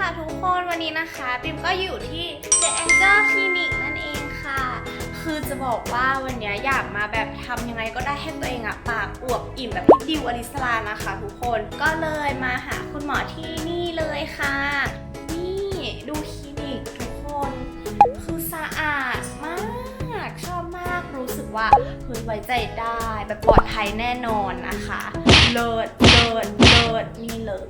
ค่ะทุกคนวันนี้นะคะปิมก็อยู่ที่ The Angel Clinic นั่นเองค่ะ คือจะบอกว่าวันนี้อยากมาแบบทำยังไงก็ได้ให้ตัวเองอะปากอวบอิ่มแบบพี่ดิวอลิสลานะคะทุกคนก็เลยมาหาคุณหมอที่นี่เลยค่ะ นี่ดูคลินิกทุกคน คือสะอาดมากชอบมากรู้สึกว่าเฮ้ยไว้ใจได้แบบปลอดภัยแน่นอนนะคะ เลิศเลิศเลิศนี่เลย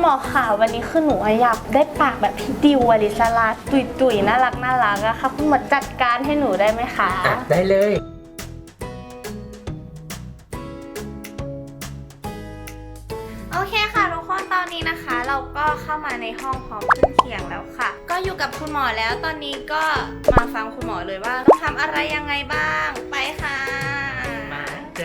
หมอค่ะ วันนี้คือหนูอยากได้ปากแบบพี่ดิววลิสลาตุยตุยน่ารักน่ารักอะค่ะคุณหมอจัดการให้หนูได้ไหมคะอะได้เลย โอเคค่ะทุกคนตอนนี้นะคะ เราก็เข้ามาในห้องพร้อมขึ้นเคียงแล้วค่ะ ก็อยู่กับคุณหมอแล้วตอนนี้ก็มาฟังคุณหมอเลยว่าต้องทำอะไรยังไงบ้าง ไป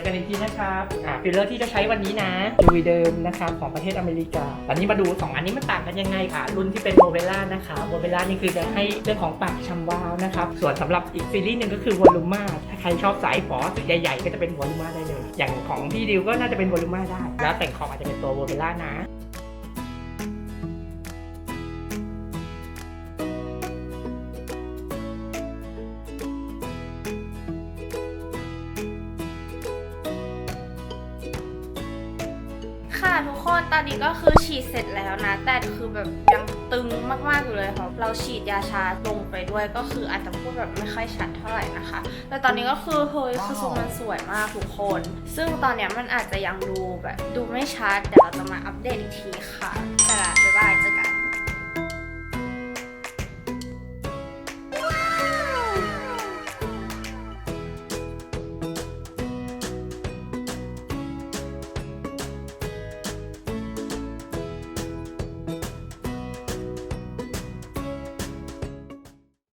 กันอีกทีนะครับอ่าฟิลเลอร์ที่จะใช้วันนี้นะยูวีเดิมนะครับของประเทศอเมริกาตอนนี้มาดู 2 อันนี้มันต่างกันยังไงค่ะ รุ่นที่เป็นโมเวล่านะคะโมเวล่านี่คือจะให้เรื่องของปากชำวาวนะครับส่วนสำหรับอีกซีรีส์หนึ่งก็คือวอล u มาถ้าใครชอบสายฝอใหญ่ๆก็จะเป็นวอล u มาได้เลย อย่างของพี่ดิวก็น่าจะเป็นวอล u มาได้ แล้วแต่งของอาจจะเป็นตัวโมเวล่านะ ค่ะทุกคนตอนนี้ก็คือฉีดเสร็จแล้วนะ แต่คือแบบยังตึงมากๆอยู่เลยค่ะเราฉีดยาชาลงไปด้วยก็คืออาจจะพูดแบบไม่ค่อยชัดเท่าไหร่นะคะ แต่ตอนนี้ก็คือเฮ้ยคือทรงมันสวยมากทุกคน ซึ่งตอนเนี้ยมันอาจจะยังดูแบบดูไม่ชัดเดี๋ยวเราจะมาอัปเดตอีกทีค่ะ